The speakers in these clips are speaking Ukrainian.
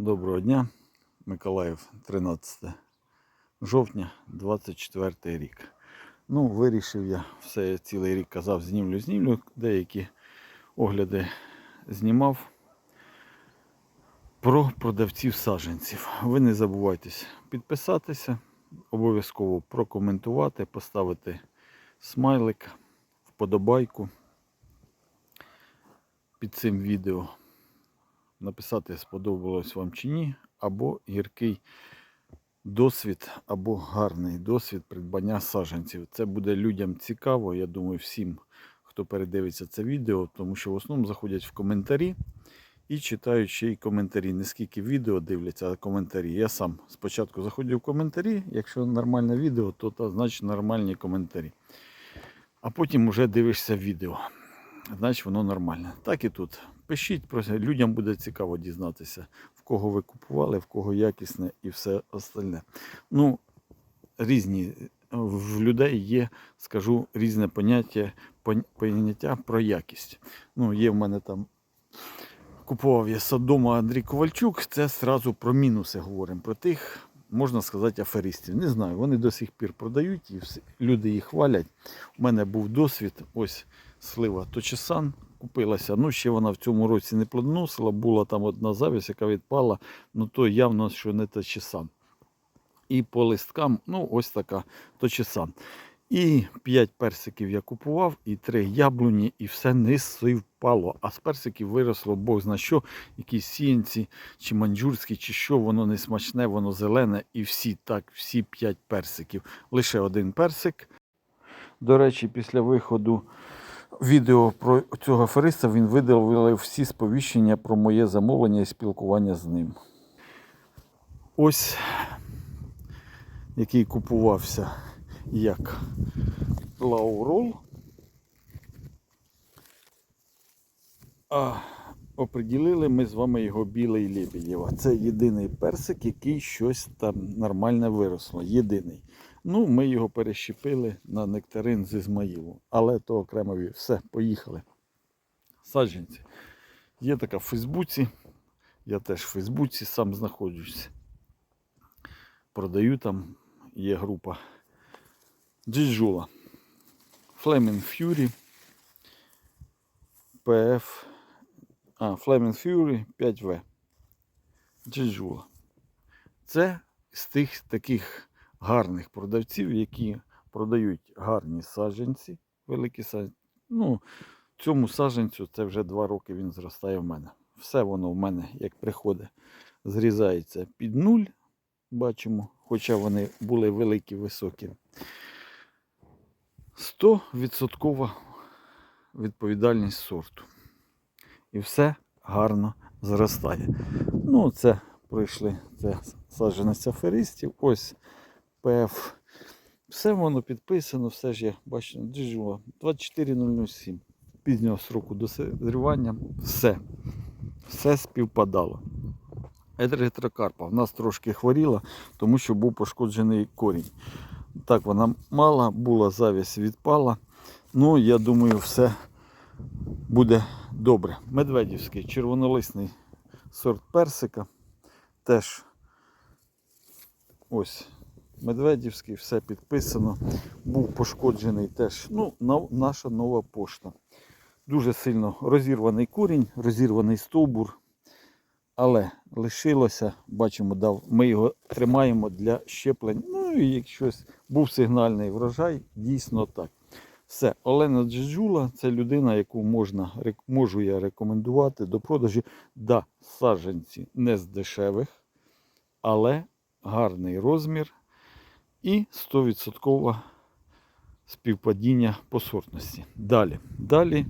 Доброго дня, Миколаїв, 13 жовтня, 24 рік. Ну, вирішив я все цілий рік казав, знімлю, знімлю. Деякі огляди знімав про продавців саджанців. Ви не забувайтесь підписатися, обов'язково прокоментувати, поставити смайлик, вподобайку під цим відео написати, сподобалось вам чи ні, або гіркий досвід, або гарний досвід придбання саджанців. Це буде людям цікаво, я думаю, всім, хто передивиться це відео, тому що в основному заходять в коментарі і читають ще й коментарі. Не скільки відео дивляться, а коментарі. Я сам спочатку заходжу в коментарі, якщо нормальне відео, то, то значить нормальні коментарі. А потім вже дивишся відео значить воно нормальне. Так і тут. Пишіть, просто людям буде цікаво дізнатися, в кого ви купували, в кого якісне і все остальне. Ну, різні в людей є, скажу, різне поняття, поняття про якість. Ну, є в мене там. Купував я Содома Андрій Ковальчук, це зразу про мінуси говоримо, про тих, можна сказати, аферистів. Не знаю, вони до сих пір продають і всі- люди їх хвалять. У мене був досвід, ось слива Точесан купилася. Ну, ще вона в цьому році не плодоносила, була там одна завість, яка відпала, ну то явно, що не Точесан. І по листкам, ну, ось така Точесан. І 5 персиків я купував, і 3 яблуні, і все не впало. А з персиків виросло Бог зна що, якісь сіянці, чи манджурські, чи що, воно не смачне, воно зелене, і всі так, всі 5 персиків. Лише один персик. До речі, після виходу відео про цього афериста він видалив всі сповіщення про моє замовлення і спілкування з ним. Ось який купувався як лаурол. А оприділили ми з вами його білий Лебедєва. Це єдиний персик, який щось там нормальне виросло. Єдиний. Ну, ми його перещепили на нектарин з Ізмаїлу. Але то окремо все, поїхали. Саджанці. Є така в Фейсбуці. Я теж в Фейсбуці сам знаходжусь. Продаю там, є група Джиджула. Flaming Fury. PF. А, Flaming Fury 5V. Джиджула. Це з тих таких гарних продавців, які продають гарні саджанці, великі саджанці. Ну, цьому саджанцю це вже два роки він зростає в мене. Все воно в мене, як приходить, зрізається під нуль, бачимо, хоча вони були великі, високі. 100% відповідальність сорту. І все гарно зростає. Ну, це пройшли це саджанець аферистів. Ось ПФ. Все воно підписано, все ж я бачу, джижула 24007. Пізнього сроку дозрівання. Все. Все співпадало. Едретрокарпа в нас трошки хворіла, тому що був пошкоджений корінь. Так вона мала, була завість відпала. Ну, я думаю, все буде добре. Медведівський червонолисний сорт персика. Теж ось Медведівський, все підписано. Був пошкоджений теж. Ну, наша нова пошта. Дуже сильно розірваний корінь, розірваний стовбур. Але лишилося, бачимо, дав, ми його тримаємо для щеплень. Ну і якщо був сигнальний врожай, дійсно так. Все, Олена Джиджула це людина, яку можна, можу я рекомендувати до продажу. Да, саджанці не з дешевих, але гарний розмір і 100% співпадіння по сортності. Далі. Далі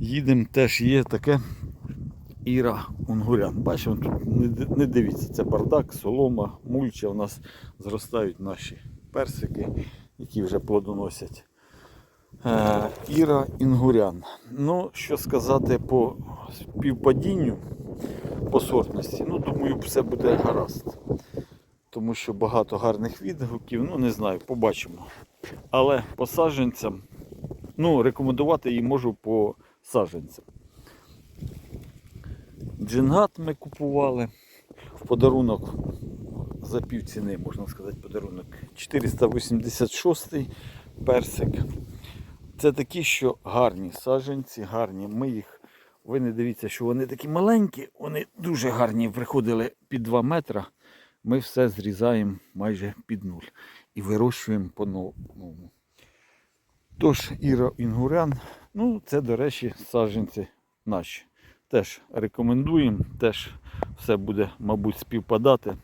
їдемо, теж є таке Іра Унгурян. Бачимо, тут не дивіться, це бардак, солома, мульча. У нас зростають наші персики, які вже плодоносять. Е, Іра Інгурян. Ну, що сказати по співпадінню, по сортності, ну, думаю, все буде гаразд. Тому що багато гарних відгуків, ну не знаю, побачимо. Але по саджанцям, ну, рекомендувати її можу по саджанцям. Джингат ми купували. в подарунок за пів ціни, можна сказати, подарунок. 486 персик. Це такі, що гарні саджанці, гарні. Ми їх, ви не дивіться, що вони такі маленькі, вони дуже гарні, приходили під 2 метра. Ми все зрізаємо майже під нуль і вирощуємо по-новому. Тож, Іра Інгурян, ну це, до речі, саджанці наші. Теж рекомендуємо, теж все буде, мабуть, співпадати.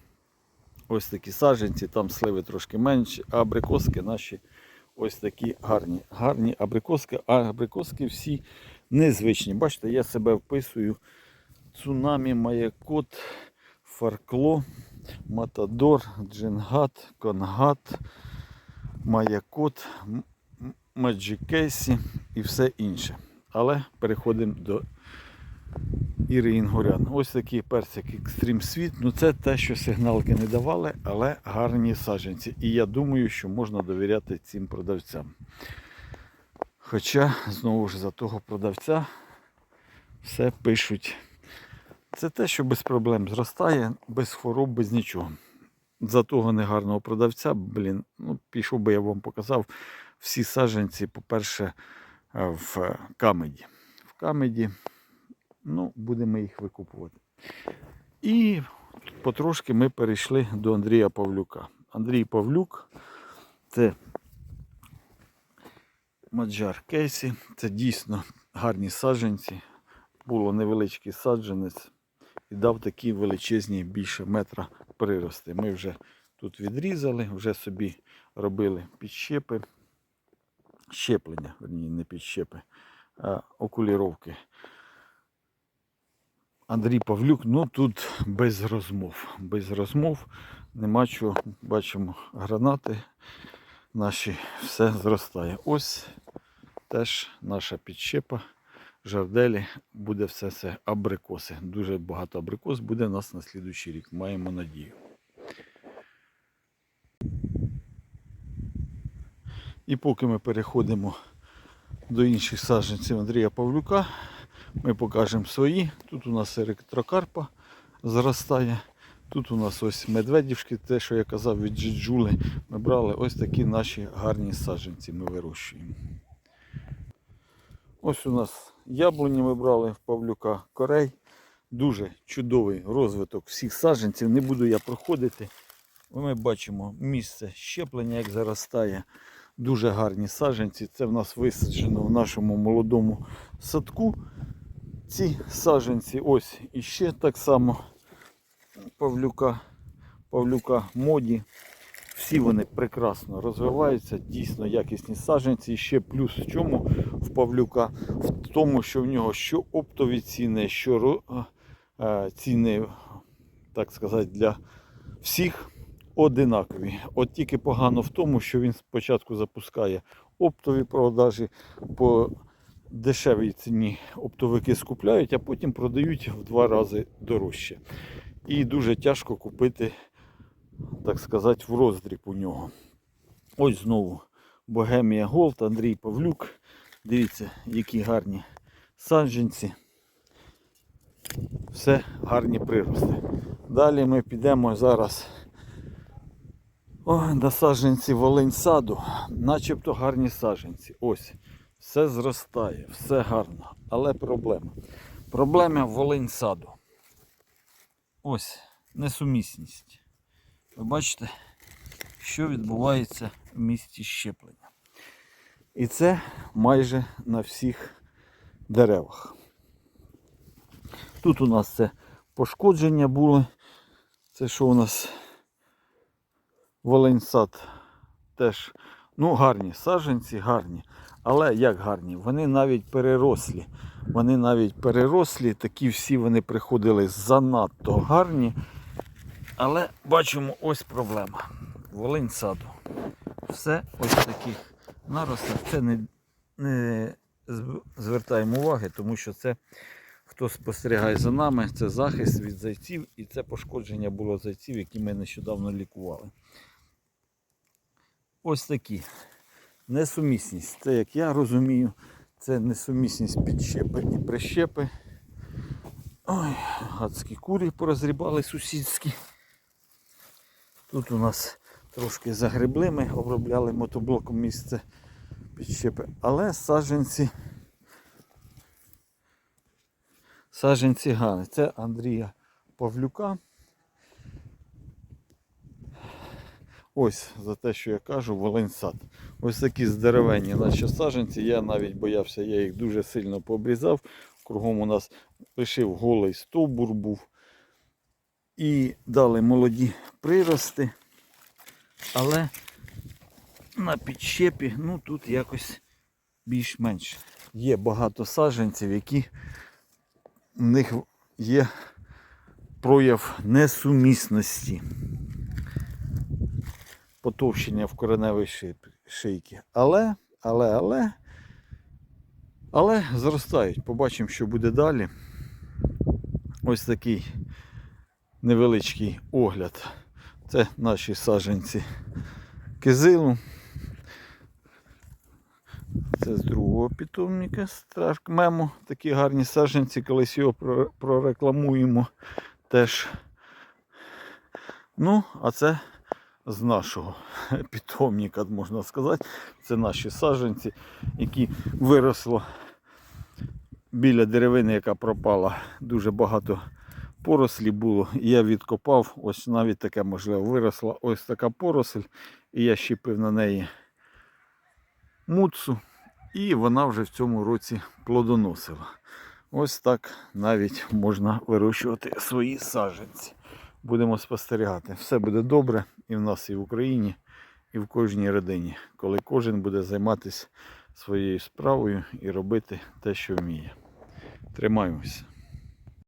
Ось такі саджанці, там сливи трошки менші, а абрикоски наші ось такі гарні. Гарні абрикоски, а абрикоски всі незвичні. Бачите, я себе вписую. Цунамі, Маякот, Фаркло, Матадор, Джингат, Конгат, Маякот, М- М- і все інше. Але переходимо до Іри Інгорян. Ось такий персик Extreme Sweet. Ну це те, що сигналки не давали, але гарні саджанці. І я думаю, що можна довіряти цим продавцям. Хоча, знову ж за того продавця все пишуть. Це те, що без проблем зростає, без хвороб, без нічого. За того негарного продавця, блін, ну, пішов би я вам показав всі саджанці, по-перше, е, в камеді. В камеді Ну, будемо їх викупувати. І потрошки ми перейшли до Андрія Павлюка. Андрій Павлюк це Маджар Кейсі. Це дійсно гарні саджанці. Було невеличкий саджанець і дав такі величезні більше метра прирости. Ми вже тут відрізали, вже собі робили підщепи, щеплення, верні, не підщепи, а окуліровки. Андрій Павлюк, ну тут без розмов. Без розмов. Нема чого. Бачимо гранати наші, все зростає. Ось теж наша підщепа, жарделі, буде все це абрикоси. Дуже багато абрикос буде у нас на слідуючий рік. Маємо надію. І поки ми переходимо до інших саджанців Андрія Павлюка, ми покажемо свої. Тут у нас електрокарпа зростає. Тут у нас ось медведівшки, те, що я казав від джиджули. Ми брали ось такі наші гарні саджанці ми вирощуємо. Ось у нас яблуні ми брали в Павлюка корей. Дуже чудовий розвиток всіх саджанців. Не буду я проходити. Ми бачимо місце щеплення, як заростає. Дуже гарні саджанці. Це в нас висаджено в нашому молодому садку. Ці саджанці ось іще так само Павлюка, Павлюка моді. Всі вони прекрасно розвиваються, дійсно якісні саджанці. І ще плюс в чому в Павлюка? В тому, що в нього що оптові ціни, що е, ціни, так сказати, для всіх одинакові. От тільки погано в тому, що він спочатку запускає оптові продажі по дешевій ціні оптовики скупляють, а потім продають в два рази дорожче. І дуже тяжко купити, так сказати, в роздріб у нього. Ось знову Богемія Голд, Андрій Павлюк. Дивіться, які гарні саджанці. Все гарні прирости. Далі ми підемо зараз о, на саджанці Волинь саду. Начебто гарні саджанці. Ось. Все зростає, все гарно. Але проблема. Проблема Волинь саду. Ось несумісність. Ви бачите, що відбувається в місті щеплення. І це майже на всіх деревах. Тут у нас це пошкодження були. Це що у нас Волиньсад теж ну, гарні саджанці, гарні. Але як гарні? Вони навіть перерослі. Вони навіть перерослі, такі всі вони приходили занадто гарні. Але бачимо ось проблема. Волинь саду. Все ось таких наростах. Це не, не звертаємо уваги, тому що це хто спостерігає за нами, це захист від зайців і це пошкодження було зайців, які ми нещодавно лікували. Ось такі. Несумісність. Це, як я розумію, це несумісність підщепи і прищепи. Ой, гадські курі порозрібали сусідські. Тут у нас трошки загребли, ми обробляли мотоблоком місце підщепи. Але саджанці. Саджанці гани. Це Андрія Павлюка. Ось за те, що я кажу, Волинсад. Ось такі здоровенні наші саджанці. Я навіть боявся, я їх дуже сильно пообрізав. Кругом у нас лишив голий стовбур був. І дали молоді прирости. Але на підщепі, ну тут якось більш-менш. Є багато саджанців, які в них є прояв несумісності. Потовщення в кореневій шийки. Але, але, але, але зростають. Побачимо, що буде далі. Ось такий невеличкий огляд. Це наші саджанці кизилу. Це з другого питомника страшкмему. Такі гарні саджанці, колись його прорекламуємо теж. Ну, а це з нашого питомника, можна сказати. Це наші саджанці, які виросло біля деревини, яка пропала. Дуже багато порослі було. І я відкопав, ось навіть таке можливо виросла ось така поросль. І я щепив на неї муцу. І вона вже в цьому році плодоносила. Ось так навіть можна вирощувати свої саджанці. Будемо спостерігати. Все буде добре і в нас, і в Україні, і в кожній родині, коли кожен буде займатися своєю справою і робити те, що вміє. Тримаємося.